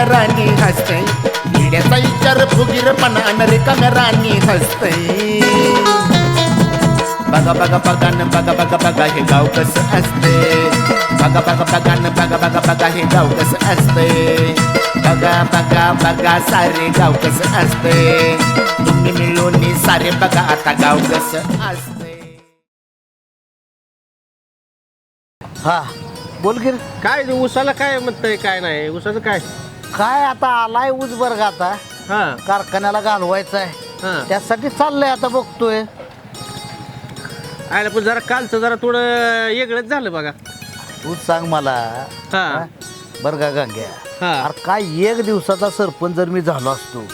रिकाम्या राणी हसते. किड्याचा विचार फुगीरपणा रिकाम्या राणी हसते. बघा बघा बघा न बघा बघा बघा हे गाव कसं असते. बघा बघा बघा न बघा बघा बघा हे गाव कसं असते. बघा बघा बघा सारे गाव कसं असते. तुम्ही मिळून सारे बघा आता गाव कसं असते. हा. बोल की रे. काय ते ऊसाला काय म्हणतंय काय नाही. ऊसाचं काय? काय आता आलाय ऊस बरं आता. हा. कारखान्याला घालवायचा आहे हा. त्यासाठी चाललंय आता बघतोय. आयला पण जरा कालचं जरा थोडं वेगळंच झालं बघा. तू सांग मला. हा. हा? बरं का गंग्या. हा. अरे काय एक दिवसाचा सरपंच जर मी झालो असतो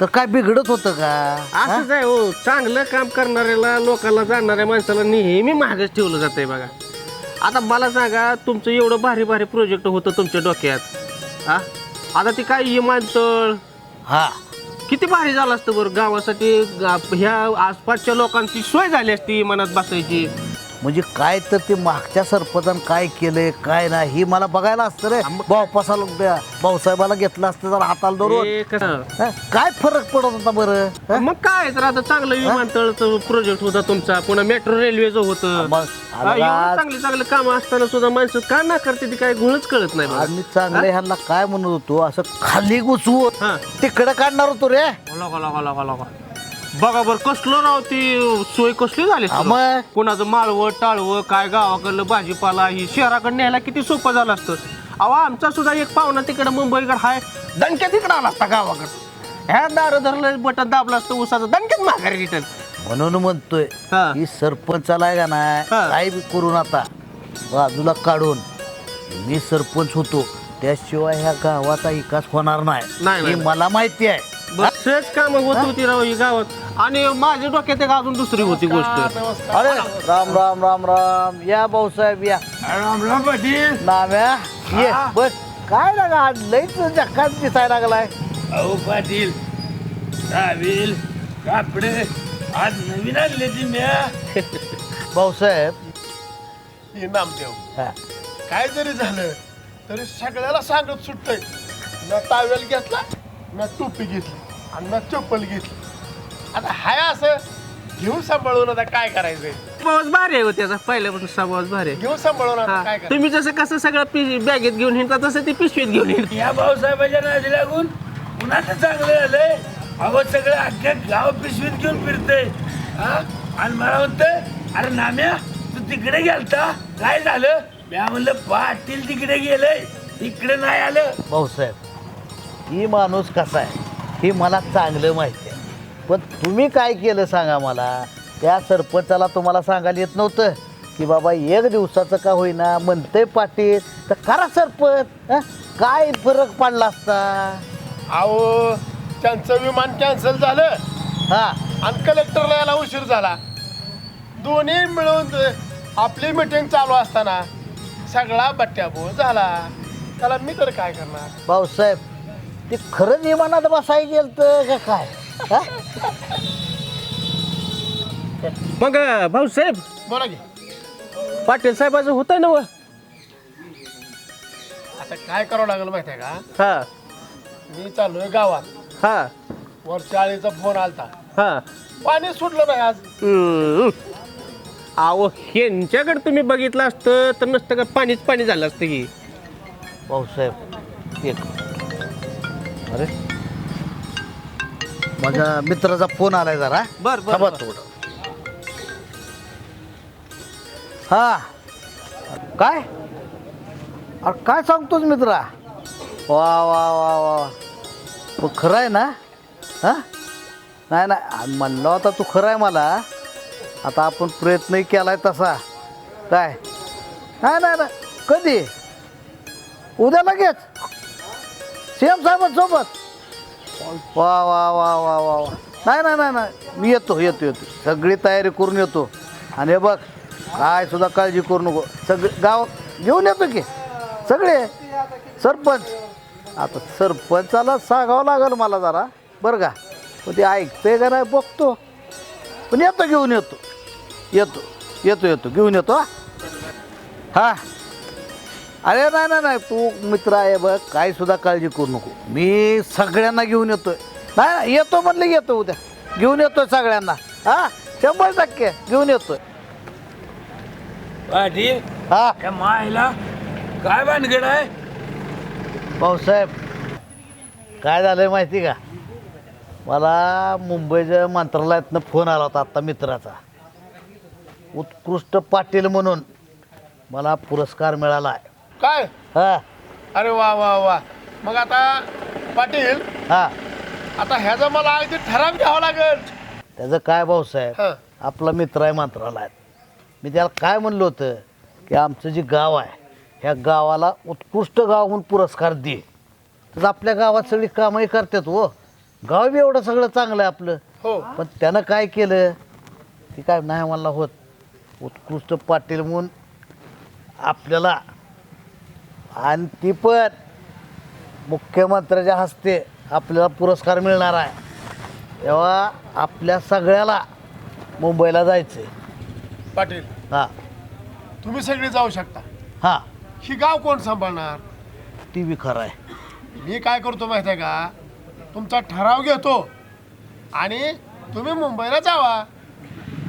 तर काय बिघडत होतं का? हा? असंच आहे हो. चांगलं काम करणाऱ्याला लोकांना जाणणाऱ्या माणसाला नेहमी महागच ठेवलं जातंय बघा. आता मला सांगा तुमचं एवढं भारी भारी प्रोजेक्ट होतं तुमच्या डोक्यात. हा? आता ते काय विमानतळ हा. किती भारी झालं असतं बरं गावासाठी गा- ह्या आसपासच्या लोकांची सोय झाली असती मनात बसायची. म्हणजे काय तर ते मागच्या सरपंचानं काय केलंय काय नाही हे मला बघायला असतं रे. भाऊपासाला भाऊसाहेबाला घेतलं असतं जर हाताला धरून. हे कसं? हा? काय फरक पडत होता बरं? हा? मग काय तर आता चांगलं विमानतळचं प्रोजेक्ट होता तुमचा. पुन्हा मेट्रो रेल्वेचं होतं. मग हा, एवढं आज- चांगली चांगली कामं असताना सुद्धा माणसं का ना करते ती काय गुणच कळत नाही. आम्ही चांगले ह्यांना काय म्हणत होतो असं खाली घुसवून हा. तिकडे काढणार होतो रे. लोका लोका लोका लोका. बघा बरं कसलं राव ती सोय कसली झाली हा, मग? कोणाचं माळवं टाळवं काय गावाकडलं भाजीपाला ही शहराकडे न्यायला किती सोपं झालं असतं. अहो आमचा सुद्धा एक पाहुणा तिकडे मुंबईकडे हाय. दणक्यात तिकडे आला असता गावाकडे. ह्या दार धरलं बटन दाबलं असतं उसाचं दणक्यात माघारी रिटर्न म्हणून म्हणतोय हा. की सरपंचाला आहे का नाही हा. काय बी करून आता. बाजूला काढून मी सरपंच होतो. त्याशिवाय ह्या गावाचा विकास होणार नाही, नाही नाही. हे मला माहिती आहे. बसच काम होत होती राव ही गावात. आणि माझ्या डोक्यात एक अजून दुसरी होती गोष्ट. अरे राम राम राम राम. या भाऊसाहेब या. राम राम पाटील. नाम्या ये बस. काय लागा आज लईच जकात दिसायला लागलाय. अहो पाटील रावील कापडे आज नवीन आणले ती म्या. भाऊसाहेब हे नामदेव हा. काय जरी झालं तरी सगळ्याला सांगत सुटतंय. न टावेल घेतला न टोपी घेतली. आणि न चप्पल घेतली आता हाय असं घेऊन सांभाळून आता काय करायचंय? स्वभावच भारी आहे हो त्याचा पहिल्यापासून स्वभावच भारी आहे. घेऊन सांभाळून आता हा. काय करायचं? तुम्ही जसं कसं सगळं पि बॅगेत घेऊन हिंडता तसं ती पिशवीत घेऊन हिंडता. या भाऊसाहेबाच्या नादी लागून पुन्हा चांगलं झालंय. अहो सगळं अख्ख्या गाव पिशवीत घेऊन फिरते हा? आणि मला म्हणतंय अरे नाम्या तू तिकडे गेलता? काय झालं? म्या म्हणलं पाटील तिकडे गेलंय. इकडे नाही आलं. भाऊसाहेब ही माणूस कसा आहे? हे मला चांगलं माहिती आहे. पण तुम्ही काय केलं सांगा मला? त्या सरपंचाला तुम्हाला सांगायला येत नव्हतं की बाबा एक दिवसाचं का होईना म्हणतंय पाटील. तर करा सरपंच हं? काय फरक पडला असता? अहो त्यांचं विमान कॅन्सल झालं. हा. आणि कलेक्टरला यायला उशीर झाला. दोन्ही मिळून आपली मिटिंग चालू असताना सगळा बट्ट्याबोळ झाला. त्याला मी तर काय करणार? भाऊसाहेब ते खरंच विमानात बसाय गेलं तर का काय? हा? मग भाऊसाहेब बोला की. पाटील साहेबाचं होतं ना व? आता काय करावं लागेल माहिती आहे का? हा. मी चाललोय गावात. हा. वर चाळीचा फोन आलता. हा. पाणी सुटलं नाही आज. हम्म. अहो ह्यांच्याकडे तुम्ही बघितलं असतं तर नसतं का पाणीच पाणी झालं असतं की? भाऊसाहेब एक अरे. माझ्या मित्राचा फोन आलाय जरा. बर बर, थांबा बर. थोडं. हा. काय? अरे काय सांगतोस मित्रा? वा वा वा वा. तू खरं आहे ना? हा? नाही नाही. म्हणलं होता तू खरं आहे मला. आता आपण प्रयत्नही केलाय तसा. काय? नाही नाही नाही. कधी? उद्या लगेच? सीएम साहेबांसोबत. वा वा वा वा वा वा. नाही नाही नाही नाही. मी येतो येतो येतो. सगळी तयारी करून येतो. आणि हे बघ काय सुद्धा काळजी करू नको. सगळे गाव घेऊन येतो की. सगळे. सरपंच. आता सरपंचाला सांगावं लागेल मला जरा. बरं का? पण ते ऐकतंय का नाही बघतो. पण येतो घेऊन येतो. येतो येतो येतो. घेऊन येतो हा. अरे नाही नाही नाही तू मित्र आहे बघ काही सुद्धा काळजी करू नको. मी सगळ्यांना घेऊन येतोय. नाही येतो म्हणलं येतो उद्या. घेऊन येतोय सगळ्यांना. हा? शंभर टक्के घेऊन येतोय. पाटील हा? मायला काय भानगड आहे? भाऊसाहेब काय झालंय माहिती का? मला मुंबईच्या मंत्रालयातनं फोन आला होता आत्ता मित्राचा. उत्कृष्ट पाटील म्हणून मला पुरस्कार मिळाला आहे काय? हा. अरे वा वा वा. मग आता पाटील हा. आता ह्याचा मला अगदी ठराव घ्यावा लागेल. त्याचं काय भाऊसाहेब हा. आपला मित्र आहे मंत्रालयात. मी त्याला काय म्हणलं होतं? की आमचं जे गाव आहे ह्या गावाला उत्कृष्ट गाव म्हणून पुरस्कार दे. तर आपल्या गावात सगळी कामही करतात हो. गाव बी एवढं सगळं चांगलं आहे आपलं. हो. पण त्यानं काय केलं? ते काय नाही म्हणला होत. उत्कृष्ट पाटील म्हणून आपल्याला आणि ती पण मुख्यमंत्र्याच्या हस्ते आपल्याला पुरस्कार मिळणार आहे. तेव्हा आपल्या सगळ्याला मुंबईला जायचं पाटील हां. तुम्ही सगळे जाऊ शकता. हां. ही गाव कोण सांभाळणार? टी व्ही खरं आहे. मी काय करतो माहिती आहे का? तुमचा ठराव घेतो आणि तुम्ही मुंबईला जावा.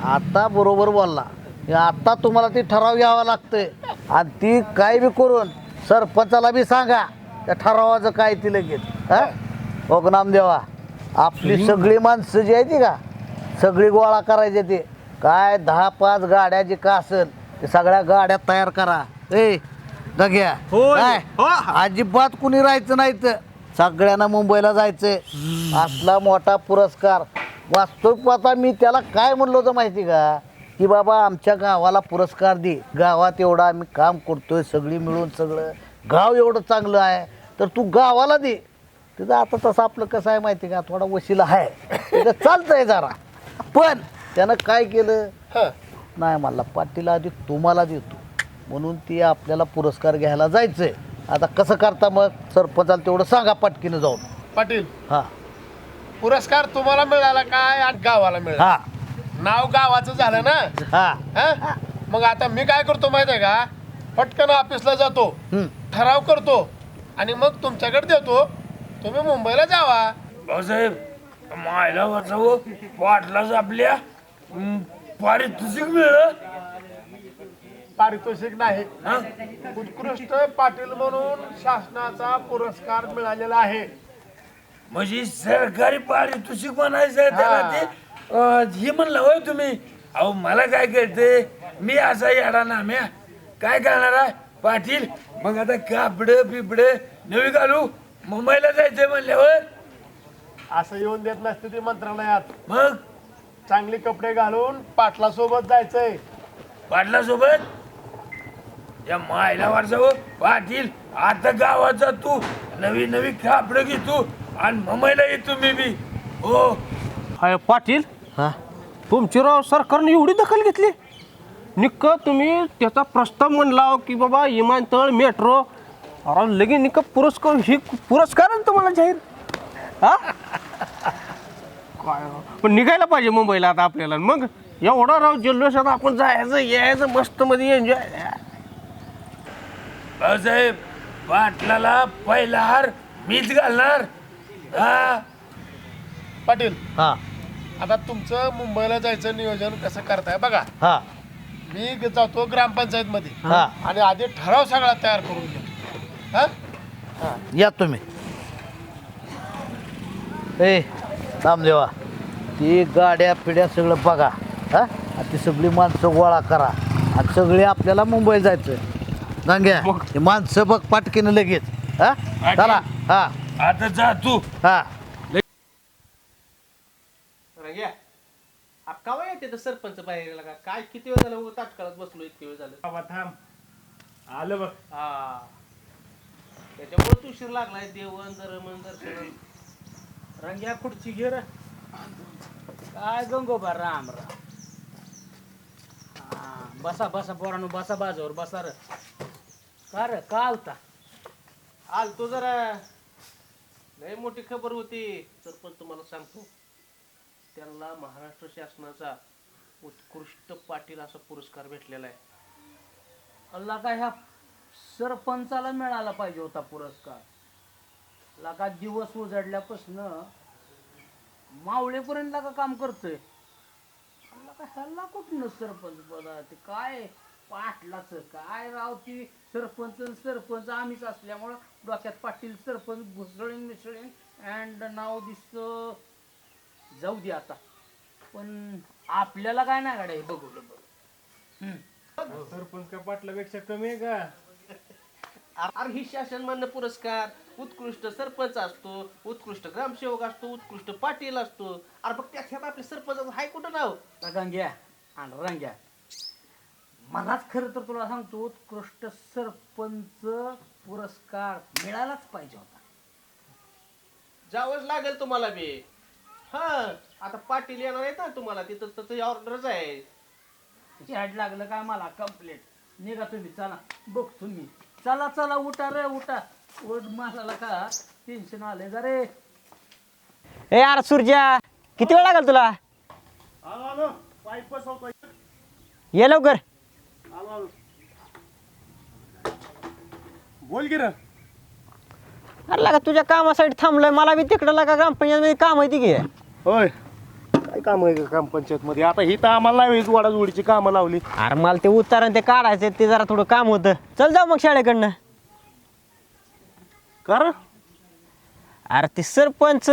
आता बरोबर बोलला. हे आता तुम्हाला ती ठराव घ्यावा लागतंय. आणि ती काय बी करून सरपंचाला बी सांगा त्या ठरावाचं काय ती लगेच हा? नामदेवा आपली सगळी माणसं जी आहे ती का सगळी गोळा करायची ते. काय दहा पाच गाड्या जे का असेल ते सगळ्या गाड्या तयार करा. ए दग्या होय. काय? हो. अजिबात कुणी राहायचं नाही तर सगळ्यांना मुंबईला जायचंय. असला मोठा पुरस्कार. वास्तविक आता मी त्याला काय म्हणलो होतं माहिती का? की बाबा आमच्या गावाला पुरस्कार दे. गावात एवढं आम्ही काम करतोय सगळी मिळून सगळं. गाव एवढं चांगलं आहे तर तू गावाला दे. तिथं आता तसं आपलं कसं आहे माहिती का? थोडा वशिला आहे. तिथं चालतंय जरा. पण त्यानं काय केलं? हं. नाही मला पाटील आधी तुम्हाला देतो. म्हणून ती आपल्याला पुरस्कार घ्यायला जायचंय. आता कसं करता मग? सरपंचाला तेवढं सांगा पटकीनं जाऊन. पाटील. हा. पुरस्कार तुम्हाला मिळाला काय आणि गावाला मिळाला? हा. नाव गावाचं झालं ना? हा. हं? मग आता मी काय करतो माहिती आहे का? पटकन ऑफिसला जातो हम्म. ठराव करतो आणि मग तुमच्याकडे देतो. तुम्ही मुंबईला जावा. भाऊसाहेब मायला वाचावं पाटलाच आपल्या हं, पारितोषिक मिळलं. पारितोषिक नाही. हा? उत्कृष्ट पाटील म्हणून शासनाचा पुरस्कार मिळालेला आहे. म्हणजे सरकारी पारितोषिक म्हणायचं आहे त्याला ते? हे म्हणलं होय तुम्ही. अहो मला काय कळते मी असा येडा नाम्या. काय करणार आहे? पाटील मग आता कापड बिपड नवी घालू. मुंबईला जायचंय म्हणल्यावर. असं येऊन देत नसते ते मंत्रालयात. मग? चांगले कपडे घालून पाटला सोबत जायचंय. पाटला सोबत या मायला वारसाव पाटील आता गावात जा तू. नवी नवी कापड घेतो. आणि मुंबईला येतो मी बी. हो. पाटील हा? तुमची राव सरकारने एवढी दखल घेतली? निक्क तुम्ही त्याचा प्रस्ताव म्हणला की बाबा विमानतळ मेट्रो अरे लगे निक्क पुरस्कार हे पुरस्कार तुम्हाला जाहीर? हा? काय राव. पण निघायला पाहिजे मुंबईला आता आपल्याला. मग एवढा राव जल्लोषात आपण जायचं यायचं मस्त मध्ये एन्जॉय भाऊसाहेब पाटलाला पहिला हार मीच घालणार. हा? पाटील. हा. आता तुमचं मुंबईला जायचं नियोजन कसं करताय बघा. हा. मी जातो ग्रामपंचायत मध्ये हा. आणि आधी ठराव सगळा तयार करून घेतो. हा? या तुम्ही. ए रामदेवा ती गाड्या पिढ्या सगळं बघा. हा? आणि ती सगळी माणसं गोळा करा. आणि सगळी आपल्याला मुंबईला जायचं गंग्या ही माणसं बघ पाटकीनं लगेच. हा? चला. हा. आता जा तू. हा. तर सरपंच बाहेर का? काय किती वेळ झाला? ताटकाळात बसलो इतके वेळ झालं. बाबा थांब. आलं बघ. हा. त्याच्यामुळे उशीर लागलाय. देवण दरमन दर्शन रंग्या खुर्ची घे रे. काय गंगोबा राम राम. हा, बसा बसा पोरानो बसा बाजूवर बसा र. का रे? का आलता? आल तो जरा. लय मोठी खबर होती. सरपंच तुम्हाला सांगतो. त्यांना महाराष्ट्र शासनाचा उत्कृष्ट पाटील असा पुरस्कार भेटलेला आहे. अल्ला काय ह्या सरपंचाला मिळाला पाहिजे होता पुरस्कार. लगा दिवस उजडल्यापासनं मावळेपर्यंत लगा काम करतोय. लगा ह्याला कुठनं सरपंच पदा ते काय पाटलाच काय राव ती सरपंच सरपंच आम्हीच असल्यामुळं डोक्यात पाटील सरपंच घुसळीन मिसळीन अँड नाव दिसतं जाऊ दे आता. पण आपल्याला काय नाही गाड्या बघू सरपंच का पाटलापेक्षा कमी आहे का? अरे ही शासन मान्य पुरस्कार उत्कृष्ट सरपंच असतो उत्कृष्ट ग्रामसेवक असतो उत्कृष्ट पाटील असतो. अरे बघ त्यात ह्यात आपल्या सरपंचाचं हाय कुठं नाव? रंग्या आणि रंग्या. मलाच खरं तर तुला सांगतो उत्कृष्ट सरपंच पुरस्कार मिळालाच पाहिजे होता. जावंच लागेल तुम्हाला बी. हा. आता पाटील येणार आहेत ना तुम्हाला तिथं तर तुझी ऑर्डरच आहे. ॲड लागलं काय मला कंप्लेंट निघा तुम्ही चला. बघ तुम्ही चला चला उठा रे उठा. ओढ मासाला का टेन्शन आले जा रे. ए यार सूर्या किती वेळ लागेल तुला? ये लवकर. बोल की रे. अरे लागा तुझ्या कामासाठी थांबलोय. मला बी तिकडं लागा ग्रामपंचायत काम आहे ती घे होय. काय काम आहे काम पंचायत मध्ये आता ही तर आम्हाला नाही वाडाजोडीची कामं लावली. अरे मला ते उतारण ते काढायचं ते जरा थोडं काम होतं. चल जाऊ मग शाळेकडनं. कर अरे ते सरपंच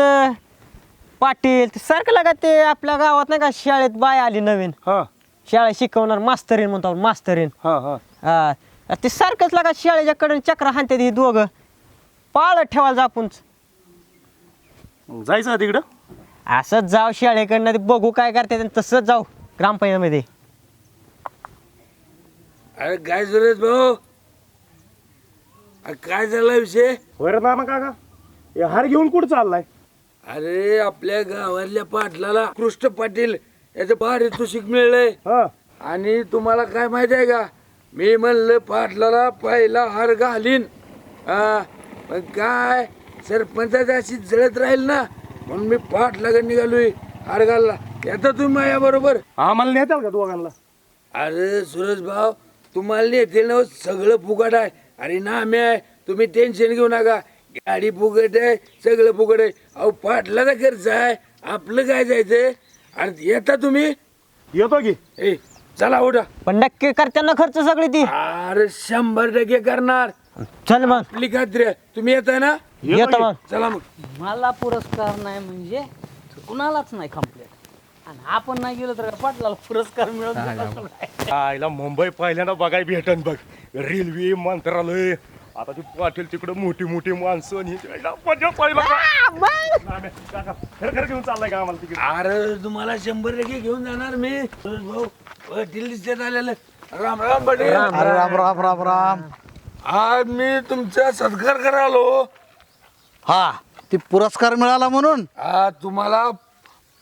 पाटील ते सारखं लागा ते आपल्या गावात नाही का शाळेत बाय आली नवीन. हा. शाळा शिकवणार मास्तरीन म्हणतो आपण, मास्तरीन हा हा. हा. अरे ते सारखंच लागा शाळेच्या कडून चक्र हाणते ही दोघं. पाळत ठेवायला आपण मग जायचं तिकडं? असंच जाऊ शाळेकडनं ते बघू काय करते आणि तसंच जाऊ ग्रामपंचायतमध्ये. अरे काय सुरेश भाऊ? अरे काय झाला विषय? होय रे नाना काका हे हार घेऊन कुठं चाललाय? अरे आपल्या गावातल्या पाटलाला कृष्ण पाटील याचं पारितोषिक मिळलंय. हा. आणि तुम्हाला काय माहिती आहे का? मी म्हणलं पाटलाला पहिला हार घालीन. हा पण काय? सरपंचाची अशी जळत राहील ना. म्हणून मी पाटलाकडे निघालोय. हार घालला येता तुम्ही माझ्या बरोबर? आम्हाला नेताल का दोघांना? अरे सुरेश भाऊ तुम्हाला नेतील ना सगळं फुकट आहे. अरे ना आम्ही आहे तुम्ही टेन्शन घेऊ नका. गाडी फुकट आहे सगळं फुकट आहे. अहो पाटलाचा खर्च आहे. आपलं काय जायचंय? अरे येता तुम्ही? येतो की. ए चला उठा. पण नक्की करताना खर्च सगळी ती. अरे शंभर टक्के करणार. चल मग. आपली खात्री आहे. तुम्ही येताय ना? येतो मग. चला मग. मला पुरस्कार नाही म्हणजे कुणालाच नाही कंप्लेंट आणि आपण नाही गेलो तर पाटलाला पुरस्कार मिळत नाही. आईला मुंबई पहिल्यांदा बघाय भेटन बघ. रेल्वे मंत्रालय. आता ती पाटील तिकडे मोठी मोठी माणसं आणि हे आईला मजा पाहिला नाम्या, काका, खरं खरं घेऊन चाललाय का आम्हाला तिकडे? अरे तुम्हाला शंभर टक्के घेऊन जाणार मी. भाऊ दिसत आलेलं. राम राम अरे राम राम राम राम. आज मी तुमचा सत्कार करालो हा ती पुरस्कार मिळाला म्हणून? आज तुम्हाला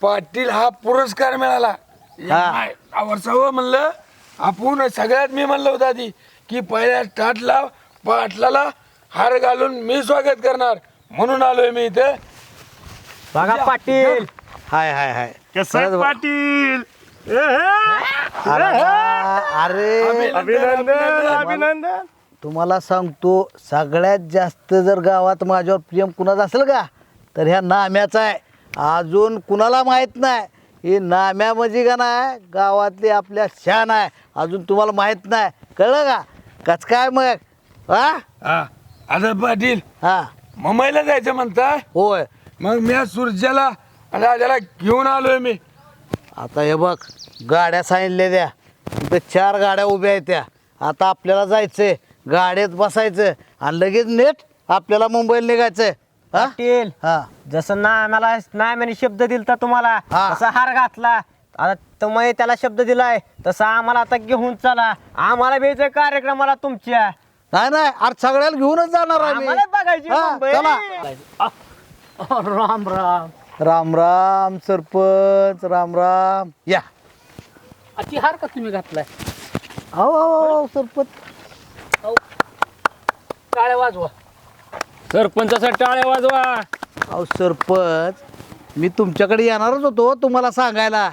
पाटील हा पुरस्कार मिळाला. हा. आवडसावं म्हणलं आपण सगळ्यात मी म्हणलं होतं आधी की पहिल्या स्टार्टला पाटलाला हार घालून मी स्वागत करणार म्हणून आलोय मी इथे. बघा पाटील. हाय हाय हाय. कसं पाटील? ए, हे. अरे अरे अभिनंदन. अभिनंदन. तुम्हाला सांगतो सगळ्यात जास्त जर गावात माझ्यावर प्रेम कुणाचं असेल का तर ह्या नाम्याचा आहे. अजून कुणाला माहीत नाही. हे नाम्या म्हणजे का नाही गावातली आपल्या शान आहे. अजून तुम्हाला माहीत नाही. कळलं का? कच काय मग? हा? हा आता पाटील हा. मुंबईला जायचं म्हणताय? होय. मग मी आज सुरजेला आणि राजाला घेऊन आलोय मी. आता हे बघ गाड्या सांगितल्या द्या तिथं चार गाड्या उभ्या आहेत त्या. आता आपल्याला जायचंय. गाड्यात बसायचं आणि लगेच नेट आपल्याला मुंबईला निघायचंय हा? पाटील हा. जसं ना आम्हाला नाम्याने शब्द दिलता तुम्हाला हा. तसा हार घातला. आता तुम्ही त्याला शब्द दिलाय तसा आम्हाला आता घेऊन चला. आम्हाला भेटायचं कार्यक्रमाला तुमच्या. नाही नाही अरे सगळ्याला घेऊनच जाणार आम्ही. आम्हाला बघायची हा, मुंबई. चला. राम राम. राम राम सरपंच राम राम. या. अति हार का तुम्ही घातलाय? हो हो सरपंच. टाळ्या वाजवा. सरपंचासाठी टाळ्या वाजवा. अहो सरपंच मी तुमच्याकडे येणारच होतो तुम्हाला सांगायला.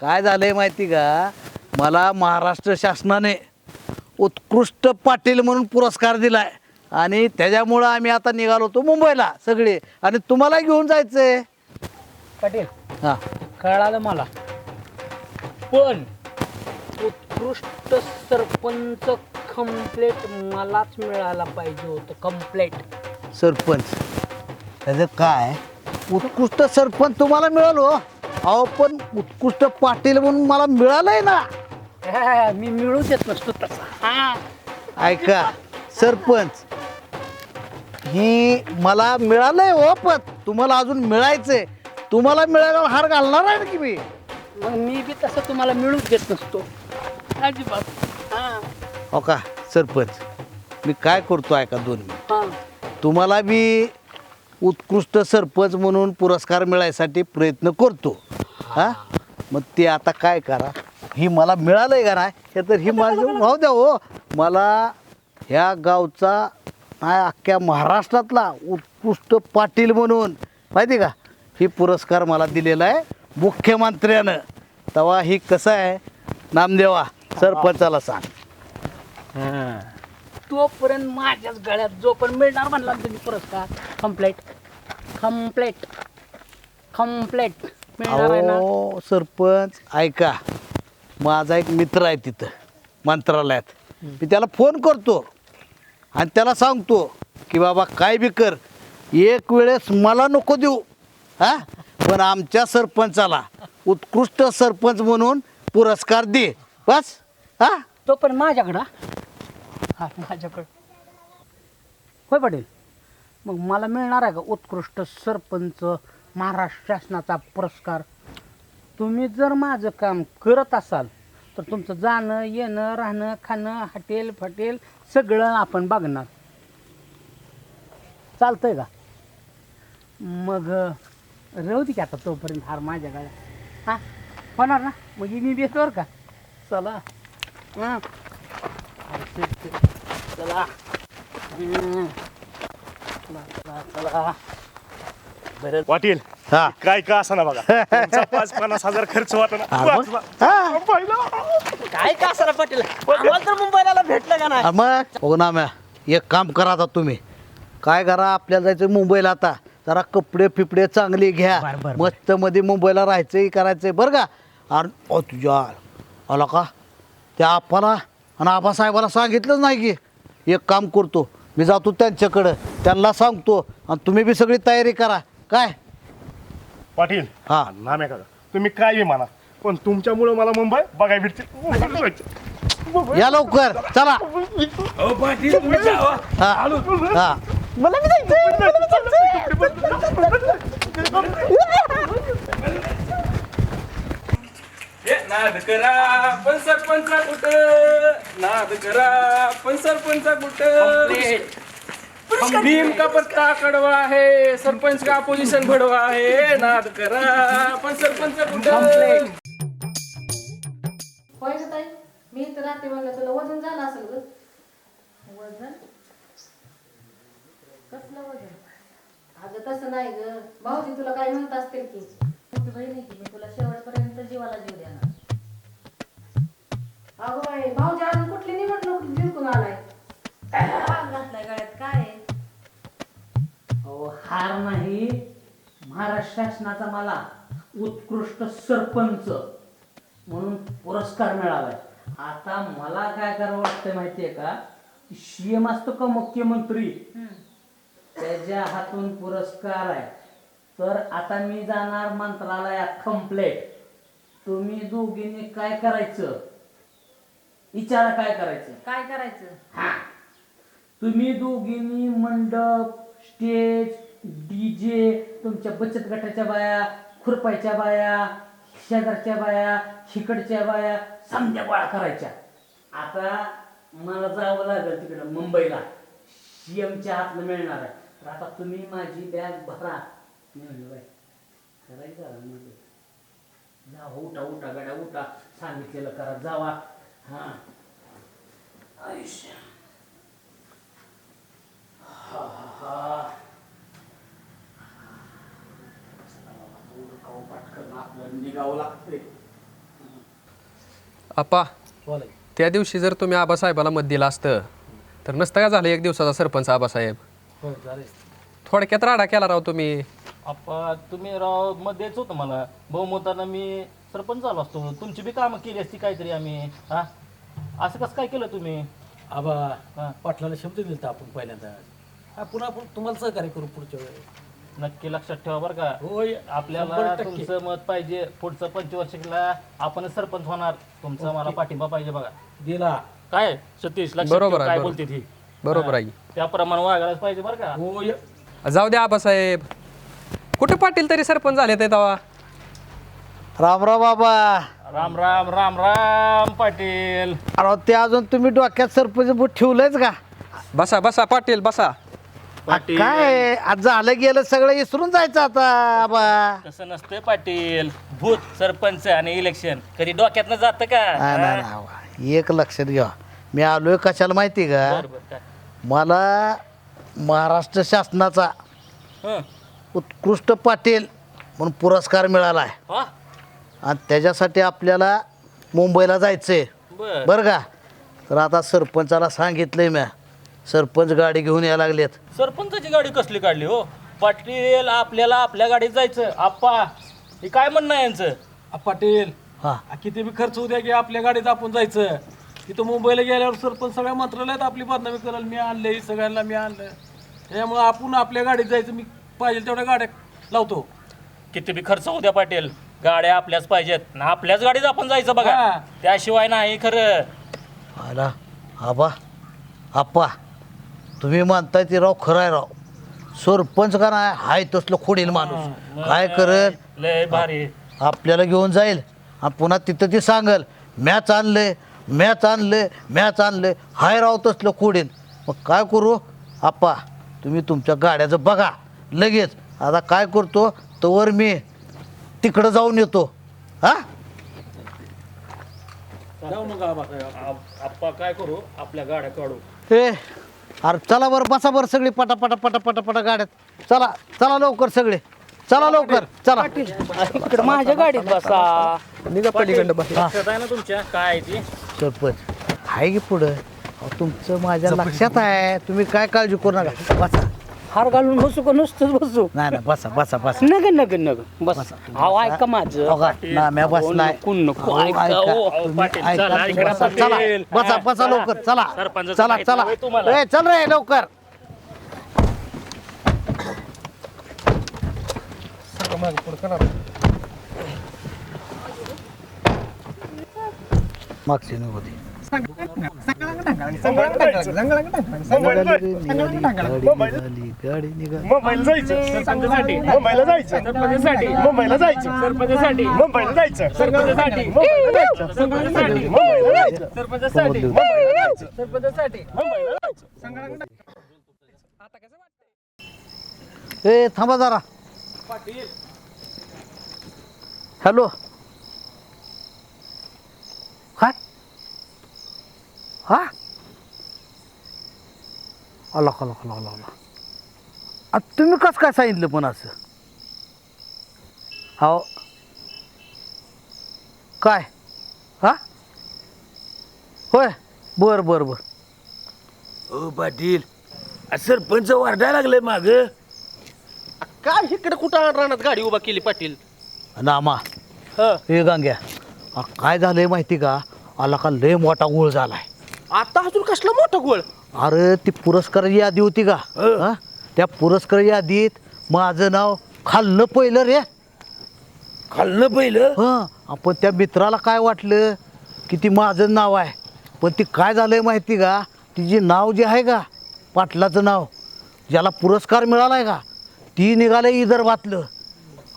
काय झालंय माहिती का? मला महाराष्ट्र शासनाने उत्कृष्ट पाटील म्हणून पुरस्कार दिलाय. आणि त्याच्यामुळं आम्ही आता निघालो होतो मुंबईला सगळे. आणि तुम्हाला घेऊन जायचंय. पाटील हां. कळालं मला. पण उत्कृष्ट सरपंच कम्प्लेट मलाच मिळायला पाहिजे होतं कम्प्लेट सरपंच त्याचं काय? उत्कृष्ट सरपंच तुम्हाला मिळालो अहो पण उत्कृष्ट पाटील म्हणून मला मिळालंय ना. मी मिळू देत नसतो तसा. हा. ऐका सरपंच ही मला मिळालंय हो पण तुम्हाला अजून मिळायचंय. तुम्हाला मिळाल्यावर हार घालणार आहे ना की मी? मग मी बी तसं तुम्हाला मिळूच देत नसतो. अजिबात. हा. हो का? सरपंच मी काय करतो ऐका दोन मिनिट. तुम्हाला बी उत्कृष्ट सरपंच म्हणून पुरस्कार मिळायसाठी प्रयत्न करतो. हा? मग ते आता काय करा? ही मला मिळालंय का नाही? हे तर ही माझं भाऊ द्या हो. मला ह्या गावचा नाही अख्ख्या महाराष्ट्रातला उत्कृष्ट पाटील म्हणून माहिती का? ही पुरस्कार मला दिलेला आहे मुख्यमंत्र्यानं. तेव्हा ही कसं आहे? नामदेवा सरपंचाला सांग. तोपर्यंत माझ्याच गळ्यात जो पण मिळणार म्हणला ना तुम्ही पुरस्कार कम्प्लेट कम्प्लेट कम्प्लेट मिळणार आहे ना? अहो सरपंच ऐका. माझा एक मित्र आहे तिथं मंत्रालयात. मी त्याला फोन करतो आणि त्याला सांगतो की बाबा काय बी कर. एक वेळेस मला नको देऊ. हा? पण आमच्या सरपंचाला उत्कृष्ट सरपंच म्हणून पुरस्कार दे. बस. हा? तो पण माझ्याकडं हा माझ्याकडं. होय पाटील? मग मला मिळणार आहे का उत्कृष्ट सरपंच महाराष्ट्र शासनाचा पुरस्कार? तुम्ही जर माझं काम करत असाल तर तुमचं जाणं येणं राहणं खाणं हटेल फटेल सगळं आपण बघणार. चालतंय का? मग राहू दे की आता तोपर्यंत हार माझ्या गाड्या हां? होणार ना? मग मी बेस का? चला. हां. चला. चला चला चला. पाटील हा. काय का असं ना बघा. तुमचा पाच पन्नास हजार खर्च वाटा हा, मग? हा. काय का असं पाटील? आम्हाला तर मुंबईला भेटलं का नाही? मग. हो ना मॅ एक काम करा आता तुम्ही. काय करा आपल्याला जायचं मुंबईला आता. जरा कपडे फिपडे चांगले घ्या. मस्त मध्ये मुंबईला राहायचंय करायचंय. बरं का? आणि ओ तुझ्या. आला का? त्या आपाला आणि आबासाहेबाला सांगितलंच नाही की. एक काम करतो. मी जातो त्यांच्याकडं. त्यांना सांगतो. आणि तुम्ही बी सगळी तयारी करा. काय? पाटील. हा. नाम्या काका तुम्ही काय बी म्हणा. पण तुमच्यामुळे मला मुंबई बघायला भेटते. या लवकर. चला. अहो पाटील तुम्ही जावा हा. हा. नाद करा पण सरपंचा कुठं? नाद करा पण सरपंचा कुठं? भीम का पत्ता कडवा आहे सरपंच का पोझिशन भडवा आहे? नाद करा पण सरपंच कुठं? होय ताई मी तर रात्री म्हणलं तुला वजन झालं असेल ग. वजन? कसलं वजन? अगं तसं नाही ग. भाऊजी तुला काय म्हणत असतील की? मोठी बहीण आहे की मी तुला शेवटपर्यंत जीवाला जीव देणार. अगं बाई भाऊजी अजून कुठली निवडणूक जिंकून आलाय? हात घातलाय गळ्यात? काय? आहे? अहो हार नाही. महाराष्ट्र शासनाचा मला उत्कृष्ट सरपंच म्हणून पुरस्कार मिळालाय. आता मला काय करावं वाटतं माहितीये का? सीएम असतो का मुख्यमंत्री? त्याच्या हातून पुरस्कार आहे. तर आता मी जाणार मंत्रालयात कम्प्लेट तुम्ही दोघींनी काय करायचं? विचारा काय करायचं? काय करायचं? हा. तुम्ही दोघींनी मंडप स्टेज डीजे तुमच्या बचत गटाच्या बाया खुरपायच्या बाया शेजारच्या बाया शिकडच्या बाया समजा गोळा करायच्या. आता मला जावं लागेल तिकडं मुंबईला. सीएमच्या हातनं मिळणार आहे. तर आता तुम्ही माझी बॅग भरा. मी म्हणलं बाई करायचं म्हणजे जा उठा उठा गाड्या उठा. सांगितलेलं करा. जावा. हा. हा हा हा. निघावं आपा बोला त्या दिवशी जर तुम्ही आबासाहेबाला मत दिलं असतं तर नसतं का झालं एक दिवसाचा सरपंच आबासाहेब? थोडक्यात राडा केला राव तुम्ही. आप्पा तुम्ही राव मत द्यायचं होतं मला. बहुमतानं मी सरपंच झालो असतो. तुमची बी कामं केली असती काहीतरी आम्ही हा? असं कसं काय केलं तुम्ही? आबा हा. पाटलाला शब्द दिलता आपण पहिल्यांदा. हा पुन्हा आपण तुम्हाला सहकार्य करू पुढच्या वेळेस. नक्की लक्षात ठेवा बरं का. होय आपल्याला शंभर टक्के. तुमचं मत पाहिजे. पुढचं पंचवार्षिकला आपणच सरपंच होणार. तुमचा मला पाठिंबा पाहिजे बघा. दिला. काय सतीश लक्षात बरोबर ठेव आहे, काय बरोबर. बोलते ती. बरोबर आहे. त्याप्रमाणे वागायलाच पाहिजे बरं का. होय. जाऊ द्या आबासाहेब. कुठे पाटील तरी सरपंच झाले ते तेव्हा? राम राम बाबा. राम राम राम राम पाटील. अरे ते अजून तुम्ही डोक्यात सरपंच बोट ठेवलंयच का? बसा बसा पाटील बसा. पाटील. काय? आज झालं गेलं सगळं विसरून जायचं आता आबा तसं नसतंय पाटील. भूत सरपंच आणि इलेक्शन. कधी डोक्यातनं जातं का? नाही, नाही, नाही, आबा. एक लक्षात घ्या. मी आलोय कशाला माहिती का? काय? मला महाराष्ट्र शासनाचा हं. उत्कृष्ट पाटील म्हणून पुरस्कार मिळाला आहे हा? आणि त्याच्यासाठी आपल्याला मुंबईला जायचंय. बर. बरं का? तर आता सरपंचाला सांगितलंय म्या. सरपंच गाडी घेऊन यायला लागलेत. सरपंचाची गाडी कसली काढली हो? पाटील आपल्याला आपल्या गाडीत जायचं. आप्पा हे काय म्हणणं आहे यांचं? आ, पाटील हा. आ, किती बी खर्च होऊ द्या की आपल्या गाडीत आपण जायचं. तिथं मुंबईला गेल्यावर सरपंच सगळ्या मंत्रालयात आपली बदनामी करायला मी आणले सगळ्यांना मी आणलं त्यामुळे आपण आपल्या गाडीत जायचं मी पाहिजे तेवढ्या गाड्या लावतो. किती बी खर्च होऊ द्या पाटील. गाड्या आपल्याच पाहिजेत. ना आपल्याच गाडीत आपण जायचं बघा. हा. त्याशिवाय नाही खरं. आला. आबा. आप्पा. तुम्ही म्हणताय ते राव खरं आहे राव. सरपंच का नाही? हाय तसलं खोडील माणूस. काय करत लय भारी. आपल्याला घेऊन जाईल. आणि पुन्हा तिथं ती सांगल मॅच आणलंय मॅच आणलंय मॅच आणलंय. हाय राव तसलं खोडील. मग काय करू? आप्पा तुम्ही तुमच्या गाड्याचं बघा. लगेच. आता काय करतो? तोवर मी तिकडं जाऊन येतो. हा? जाऊ नका आबा आप्पा काय करू? आपल्या गाड्या काढू. ए अरे चला बरं बसा बरं सगळी पटा पटा पटा पटा पटा गाड्यात. चला चला लवकर सगळे. चला लवकर चला. इकडे माझ्या गाडीत बसा. निघा पलीकडं बसा. लक्षात आहे ना तुमच्या? काय आहे ती? सरपंच आहे की पुढं? अहो, तुमचं माझ्या लक्षात आहे. तुम्ही काय काळजी करू नका. बसा. हार घालून बसू का नुसतंच बसू नाही नाही बसा बसा बसा नग नग नग बस अहो ऐका माझं हो का? ना म्या बसलाय नको, नको, अहो, ऐका, ऐका. ओ, तुम्ही पाटील, ऐका, चला, तुम्ही बसा, बसा, चला पाटील. बसा बसा चला. लवकर चला सरपंचाचं चला माहीत चला नाही तुम्हाला. ए चल रे लवकर मागची गाडी निघाली मुंबईला जायचं मुंबईला जायचं मुंबईला जायचं मुंबईला जायचं मुंबईला जायचं मुंबईला जायचं मुंबईला जायचं मुंबईला जायचं ए थांबा जरा. हॅलो हा आला आला आला आला आला आ, तुम्ही कसं काय सांगितलं पण असं? हो काय? हा? होय. बर बर बर. हो पाटील आ, सरपंच वारडायला लागले माग. काय इकडे कुठं रानात गाडी उभा केली पाटील? नामा हे. गांग्या आ, काय झालंय माहिती का? आला का लय मोठा गोळ झालाय. आता अजून कसला मोठा गोळ? अरे ती पुरस्कार यादी होती का? हा? त्या पुरस्कार यादीत माझं नाव खाल्लं पहिलं रे. खाल्लं पहिलं? हं आपण त्या मित्राला काय वाटलं की ती माझं नाव आहे? पण ती काय झालंय माहिती का? तिचे नाव जे आहे का पाटलाचं नाव ज्याला पुरस्कार मिळाला आहे का ती निघालं विदर्भातलं.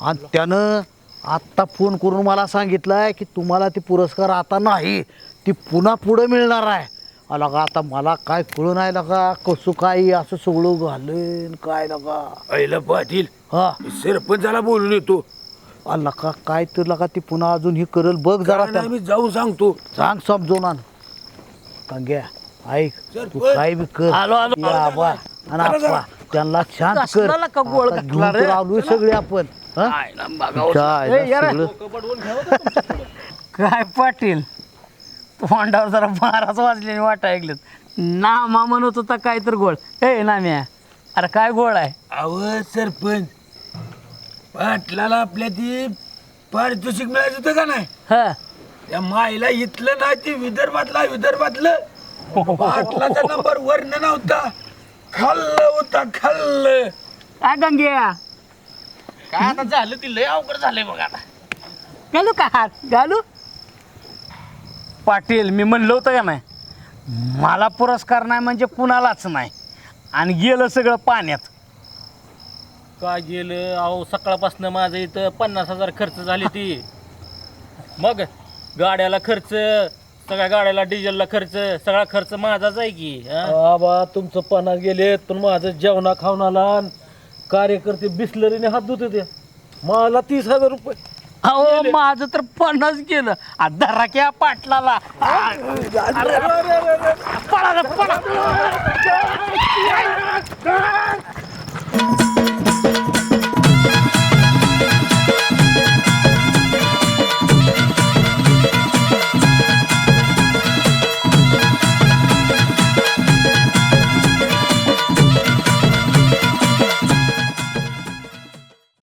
आणि त्यानं आत्ता फोन करून मला सांगितलं आहे की तुम्हाला ती पुरस्कार आता नाही ती पुन्हा पुढं मिळणार आहे. आला का आता मला काय कळून आहे का कसं काय असं सगळं घालेन काय लगा. पहिलं पाटील हा. सरपंचाला बोलून येतो. आला का काय तर लगा ती पुन्हा अजून ही करल. बघ जरा मी जाऊन सांगतो. सांग समजून आण. कांग्या ऐक तू. काय बी कर. आलो, आलो, या आलो, आबा आणि आप्पा त्यांना शांत कर. कसला का गोळ आता घातला घेऊन तर आलोय सगळे आपण. हं? काय ना सगळं काय पाटील? तोंडावर जरा बाराच वाजले वाटा ऐकलं नामा म्हणत होता काय तर गोळ ए नाम्या अरे काय गोळ आहे? अव सरपंच पाटलाला आपल्या ती पारितोषिक मिळायचं होतं का नाही? हा. त्या माईला इथलं नाही ते विदर्भातला विदर्भातलं. पाटलाचा नंबर वर्ण नव्हता. खाल्लं होता खाल्लं. काय गंग्या काय आता झालं ती लय अवघड झालंय बघा आता. घालू का हात? घालू? पाटील मी म्हणलं होतं का नाही मला पुरस्कार नाही म्हणजे कुणालाच नाही. आणि गेलं सगळं पाण्यात. का गेलं? अहो सकाळपासून माझं इथं पन्नास हजार खर्च झाले ती. मग गाड्याला खर्च सगळ्या गाड्याला डिझेलला खर्च सगळा खर्च माझाच आहे की हा? बाबा तुमचं पन्नास गेलेत पण माझं जेवणा अन कार्यकर्ते बिस्लरीने हात धुते ते मला तीस हजार रुपये अहो माझं तर पन्नास गेलं. धरा क्या पाटलाला. पळा पळा.